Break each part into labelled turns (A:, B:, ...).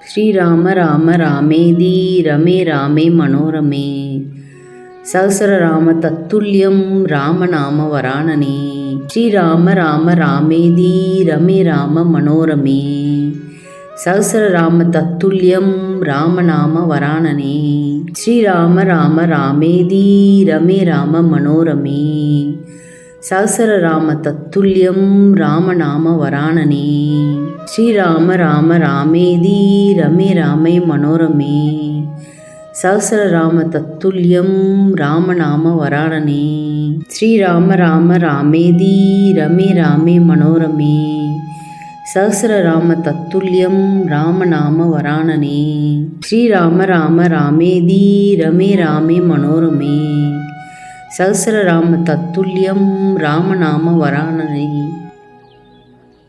A: ஸ்ரீராம ராம ராமேதி ரமே ராமே மனோரமே. சகசரராம தத்துல்யம் ராமநாம வராணனே. ஸ்ரீராம ராம ராமேதி ரமே ராம மனோரமே. சகசரராம தத்துல்யம் ராமநாம வராணனே. ஸ்ரீராம ராம ராமேதி ரமே ராம மனோரமே. சகசரராம தத்துல்யம் ராமநாம வராணனே ஸ்ரீராம ராம ராமேதி ரமே ராமே மனோரமே. சகசரராம தத்துல்யம் ராமநாம வராணனே ஸ்ரீராம ராம ராமேதி ரமே ராமே மனோரமே. சகசரராம தத்துல்யம் ராமநாம வராணனே ஸ்ரீராம ராம ராமேதி ரமே ராமே மனோரமே. சகசரராம தத்துல்யம் ராமநாம வராணனை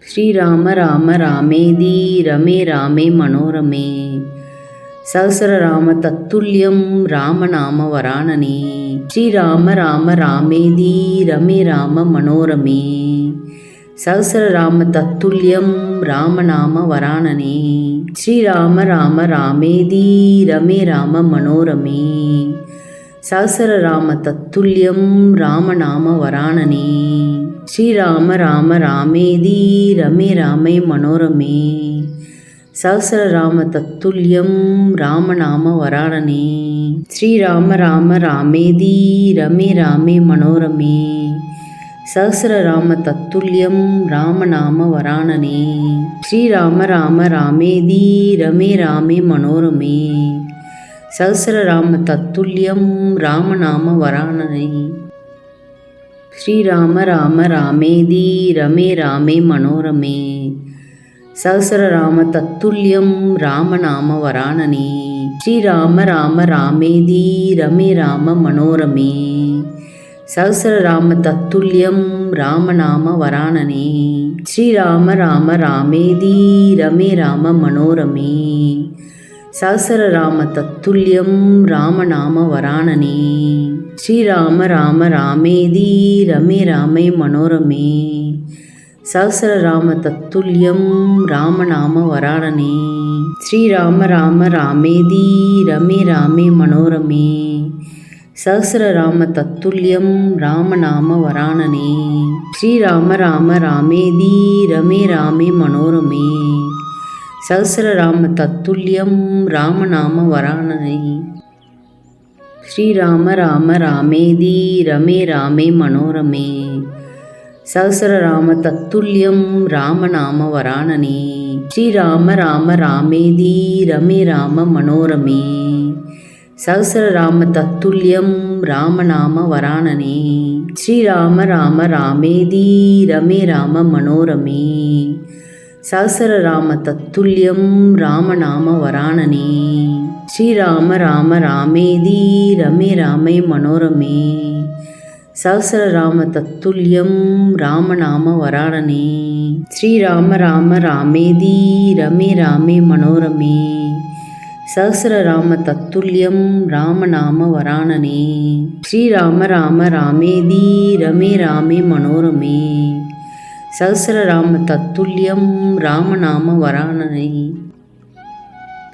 A: ஸ்ரீராம ராம ராமேதி ரமே ராமே மனோரமே. சகசரராம தத்துல்யம் ராமநாம வராணனே ஸ்ரீராம ராம ராமேதி ரமே ராம மனோரமே. சகசரராம தத்துல்யம் ராமநாம வராணனே ஸ்ரீராம ராம ராமேதி ரமே ராம மனோரமே. சகசரராம தத்துல்யம் ராமநாம வராணனே ஸ்ரீராம ராம ராமேதி ரமே ராமே மனோரமே. சகசரராம தத்துல்யம் ராமநாம வராணனே ஸ்ரீராம ராம ராமேதி ரமே ராமே மனோரமே. சகசரராம தத்துல்யம் ராமநாம வராணனே ஸ்ரீராம ராம ராமேதி ரமே ராமே மனோரமே. சகசரராம தத்துல்யம் ராமநாம வராணனை ஸ்ரீராம ராம ராமேதி ரமே ராமே மனோரமே. சகசரராம தத்துல்யம் ராமநாம வராணனே ஸ்ரீராம ராம ராமேதி ரமே ராம மனோரமே. சகசரராம தத்துல்யம் ராமநாம வராணனே ஸ்ரீராம ராம ராமேதி ரமே ராம மனோரமே. சகசரராம தத்துல்யம் ராமநாம வராணனே. ஸ்ரீராம ராம ராமேதி ரமே ராமே மனோரமே. சகசரராம தத்துல்யம் ராமநாம வராணனே. ஸ்ரீராம ராம ராமேதி ரமே ராமே மனோரமே. சகசரராம தத்துல்யம் ராமநாம வராணனே. ஸ்ரீராம ராம ராமேதி ரமே ராமே மனோரமே. சகசரராம தத்துல்யம் ராமநாம வராணனை ஸ்ரீராம ராம ராமேதி ரமே ராமே மனோரமே. சகசரராம தத்துல்யம் ராமநாம வராணனே ஸ்ரீராம ராம ராமேதி ரமே ராம மனோரமே. சகசரராம தத்துல்யம் ராமநாம வராணனே ஸ்ரீராம ராம ராமேதி ரமே ராம மனோரமே. சகசர ராம தத்துல்யம் ராமநாம வராணனே. ஸ்ரீராம ராம ராமேதி ரமே ராமே மனோரமே. சகசர ராம தத்துல்யம் ராமநாம வராணனே. ஸ்ரீராம ராம ராமேதி ரமே ராமே மனோரமே. சகசர ராம தத்துல்யம் ராமநாம வராணனே. ஸ்ரீராம ராம ராமேதி ரமே ராமே மனோரமே. சகசரராம தத்துல்யம் ராமநாம வராணனை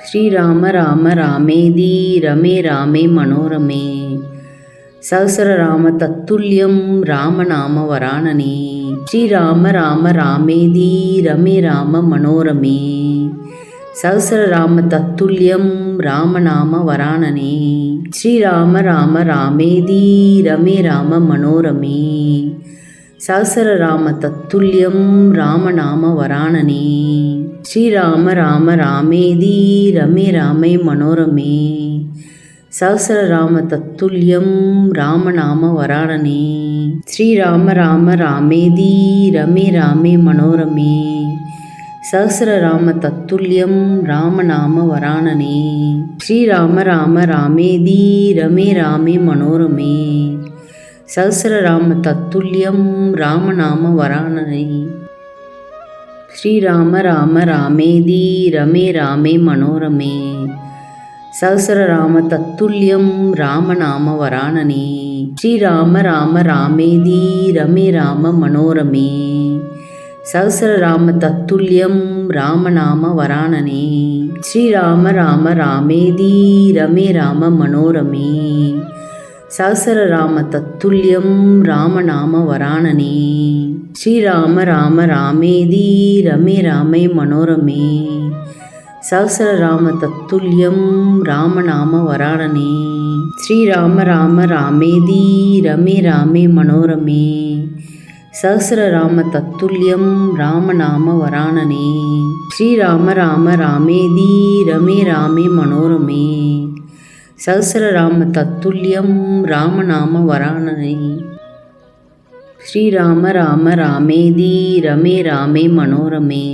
A: ஸ்ரீராம ராம ராமேதி ரமே ராமே மனோரமே. சகசரராம தத்துல்யம் ராமநாம வராணனே ஸ்ரீராம ராம ராமேதி ரமே ராம மனோரமே. சகசரராம தத்துல்யம் ராமநாம வராணனே ஸ்ரீராம ராம ராமேதி ரமே ராம மனோரமே. சகசர ராம தத்துல்யம் ராமநாம வராணனே. ஸ்ரீராம ராம ராமேதி ரமே ராமே மனோரமே. சகசர ராம தத்துல்யம் ராமநாம வராணனே. ஸ்ரீராம ராம ராமேதி ரமே ராமே மனோரமே. சகசர ராம தத்துல்யம் ராமநாம வராணனே. ஸ்ரீராம ராம ராமேதி ரமே ராமே மனோரமே. சஹசிரராம தத்துல்யம் ராமநாம வராணனே ஸ்ரீராம ராம ராமேதி ரமே ராமே மனோரமே. சஹசிரராம தத்துல்யம் ராமநாம வராணனே ஸ்ரீராம ராம ராமேதி ரமே ராம மனோரமே. சஹசிரராம தத்துல்யம் ராமநாம வராணனே ஸ்ரீராம ராம ராமேதி ரமே ராம மனோரமே. சகசர ராம தத்துல்யம் ராமநாம வராணனே. ஸ்ரீராம ராம ராமேதி ரமே ராமே மனோரமே. சகசர ராம தத்துல்யம் ராமநாம வராணனே. ஸ்ரீராம ராம ராமேதி ரமே ராமே மனோரமே. சகசர ராம தத்துல்யம் ராமநாம வராணனே. ஸ்ரீராம ராம ராமேதி ரமே ராமே மனோரமே. சகசரராம தத்துல்யம் ராமநாம வராணனே ஸ்ரீராம ராம ராமேதி ரமே ராமே மனோரமே.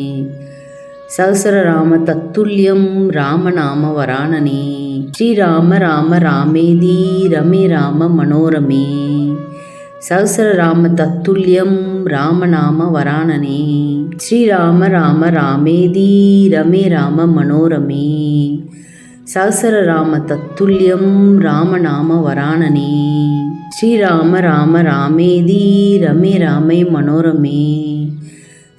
A: சகசரராம தத்துல்யம் ராமநாம வராணனே ஸ்ரீராம ராம ராமேதி ரமே ராம மனோரமே. சகசரராம தத்துல்யம் ராமநாம வராணனே ஸ்ரீராம ராம ராமேதி ரமே ராம மனோரமே. சகசர ராம தத்துல்யம் ராமநாம வராணனே ஸ்ரீராம ராம ராமேதி ரமே ராமே மனோரமே.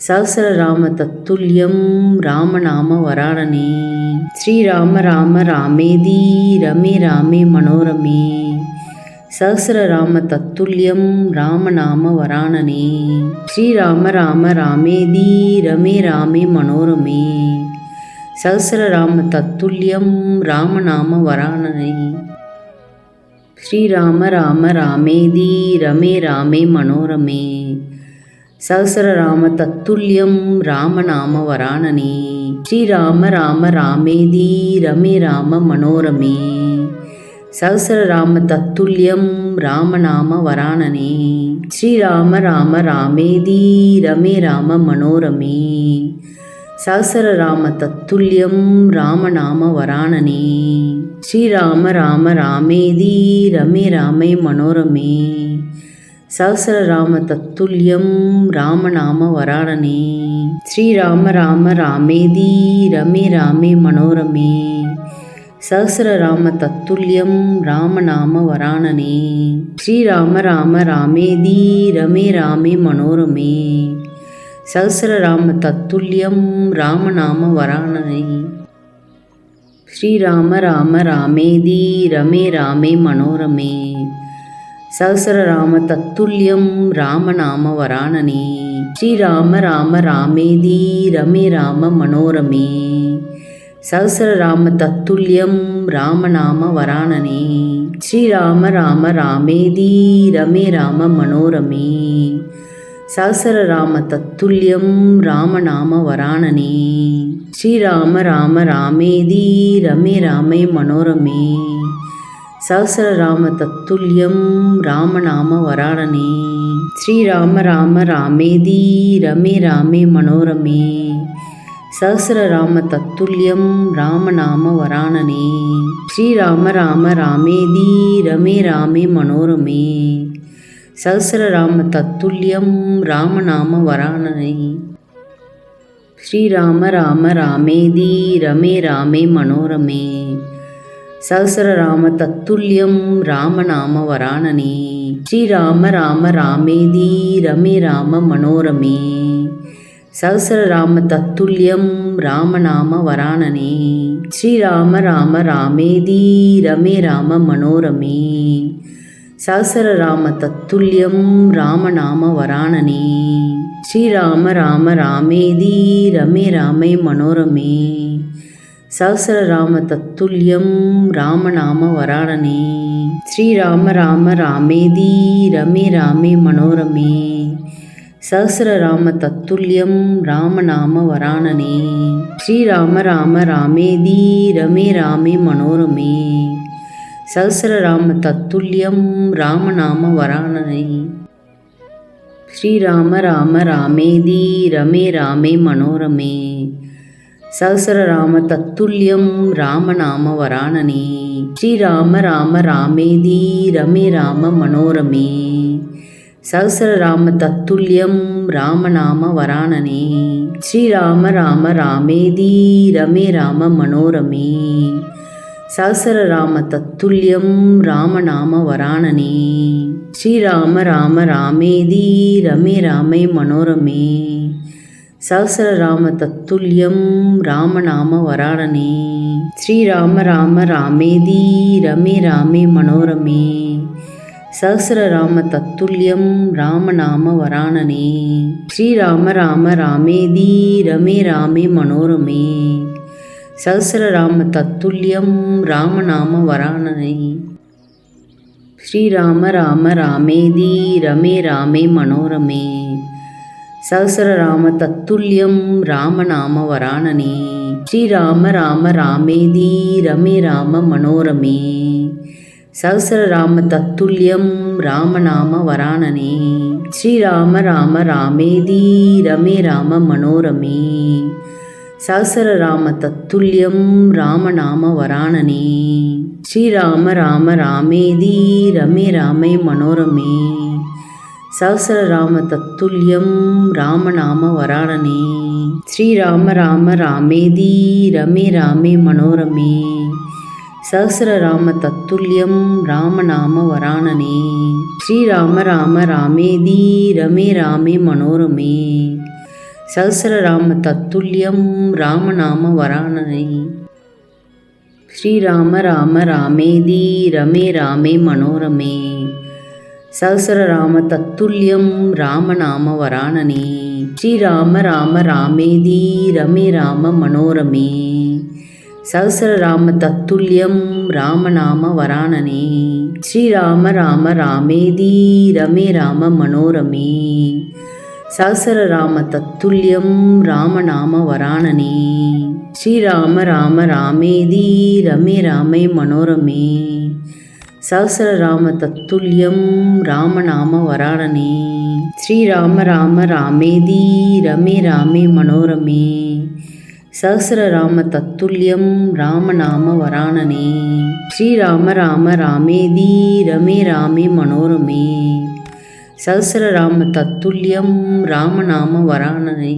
A: சகசர ராம தத்துல்யம் ராமநாம வராணனே ஸ்ரீராம ராம ராமேதி ரமே ராமே மனோரமே. சகசர ராம தத்துல்யம் ராமநாம வராணனே ஸ்ரீராம ராம ராமேதி ரமே ராமே மனோரமே. சகசரராம தத்துல்யம் ராமநாம வராணனே ஸ்ரீராம ராம ராமேதி ரமே ராமே மனோரமே. சகசரராம தத்துல்யம் ராமநாம வராணனே ஸ்ரீராம ராம ராமேதி ரமே ராம மனோரமே. சகசரராம தத்துல்யம் ராமநாம வராணனே ஸ்ரீராம ராம ராமேதி ரமே ராம மனோரமே. சகசர ராம தத்துல்யம் ராமநாம வராணனே. ஸ்ரீராம ராம ராமேதி ரமே ராமே மனோரமே. சகசர ராம தத்துல்யம் ராமநாம வராணனே. ஸ்ரீராம ராம ராமேதி ரமே ராமே மனோரமே. சகசர ராம தத்துல்யம் ராமநாம வராணனே. ஸ்ரீராம ராம ராமேதி ரமே ராமே மனோரமே. சகசரராம தத்துல்யம் ராமநாம வராணனே ஸ்ரீராம ராம ராமேதி ரமே ராமே மனோரமே. சகசரராம தத்துல்யம் ராமநாம வராணனே ஸ்ரீராம ராம ராமேதி ரமே ராம மனோரமே. சகசரராம தத்துல்யம் ராமநாம வராணனே ஸ்ரீராம ராம ராமேதி ரமே ராம மனோரமே. சகசர ராம தத்துல்யம் ராமநாம வராணனே ஸ்ரீராம ராம ராமேதி ரமே ராமே மனோரமே. சகசர ராம தத்துல்யம் ராமநாம வராணனே ஸ்ரீராம ராம ராமேதி ரமே ராமே மனோரமே. சகசர ராம தத்துல்யம் ராமநாம வராணனே ஸ்ரீராம ராம ராமேதி ரமே ராமே மனோரமே. சஹசிரராம தத்துல்யம் ராமநாம வராணனே ஸ்ரீராம ராம ராமேதி ரமே ராமே மனோரமே. சஹசிரராம தத்துல்யம் ராமநாம வராணனே ஸ்ரீராம ராம ராமேதி ரமே ராம மனோரமே. சஹசிரராம தத்துல்யம் ராமநாம வராணனே ஸ்ரீராம ராம ராமேதி ரமே ராம மனோரமே. சகசர ராம தத்துல்யம் ராமநாம வராணனே ஸ்ரீராம ராம ராமேதி ரமே ராமே மனோரமே. சகசர ராம தத்துல்யம் ராமநாம வராணனே ஸ்ரீராம ராம ராமேதி ரமே ராமே மனோரமே. சகசர ராம தத்துல்யம் ராமநாம வராணனே ஸ்ரீராம ராம ராமேதி ரமே ராமே மனோரமே. சஹசிரராம தத்துல்யம் ராமநாம வராணனே ஸ்ரீராம ராம ராமேதி ரமே ராமே மனோரமே. சஹசிரராம தத்துல்யம் ராமநாம வராணனே ஸ்ரீராம ராம ராமேதி ரமே ராம மனோரமே. சஹசிரராம தத்துல்யம் ராமநாம வராணனே ஸ்ரீராம ராம ராமேதி ரமே ராம மனோரமே. சகசர ராம தத்துல்யம் ராமநாம வராணனே ஸ்ரீராம ராம ராமேதி ரமே ராமே மனோரமே. சகசர ராம தத்துல்யம் ராமநாம வராணனே ஸ்ரீராம ராம ராமேதி ரமே ராமே மனோரமே. சகசர ராம தத்துல்யம் ராமநாம வராணனே ஸ்ரீராம ராம ராமேதி ரமே ராமே மனோரமே. சகசரராம தத்துல்யம் ராமநாம வராணனே ஸ்ரீராம ராம ராமேதி ரமே ராமே மனோரமே. சகசரராம தத்துல்யம் ராமநாம வராணனே ஸ்ரீராம ராம ராமேதி ரமே ராம மனோரமே. சகசரராம தத்துல்யம் ராமநாம வராணனே ஸ்ரீராம ராம ராமேதி ரமே ராம மனோரமே. சஹசிரராம தத்துல்யம் ராமநாம வராணனே ஸ்ரீராம ராம ராமேதி ரமே ராமே மனோரமே. சஹசிரராம தத்துல்யம் ராமநாம வராணனே ஸ்ரீராம ராம ராமேதி ரமே ராமே மனோரமே. சஹசிரராம தத்துல்யம் ராமநாம வராணனே ஸ்ரீராம ராம ராமேதி ரமே ராமே மனோரமே. சகசரராம தத்துல்யம் ராமநாம வராணனை ஸ்ரீராம ராம ராமேதி ரமே ராமே மனோரமே. சகசரராம தத்துல்யம் ராமநாம வராணனே ஸ்ரீராம ராம ராமேதி ரமே ராம மனோரமே. சகசரராம தத்துல்யம் ராமநாம வராணனே ஸ்ரீராம ராம ராமேதி ரமே ராம மனோரமே. சகசரராம தத்துல்யம் ராமநாம வராணனே ஸ்ரீராம ராம ராமேதி ரமே ராமே மனோரமே. சகசரராம தத்துல்யம் ராமநாம வராணனே ஸ்ரீராம ராம ராமேதி ரமே ராமே மனோரமே. சகசரராம தத்துல்யம் ராமநாம வராணனே ஸ்ரீராம ராம ராமேதி ரமே ராமே மனோரமே. சஹசிரராம தத்துல்யம் ராமநாம வராணனே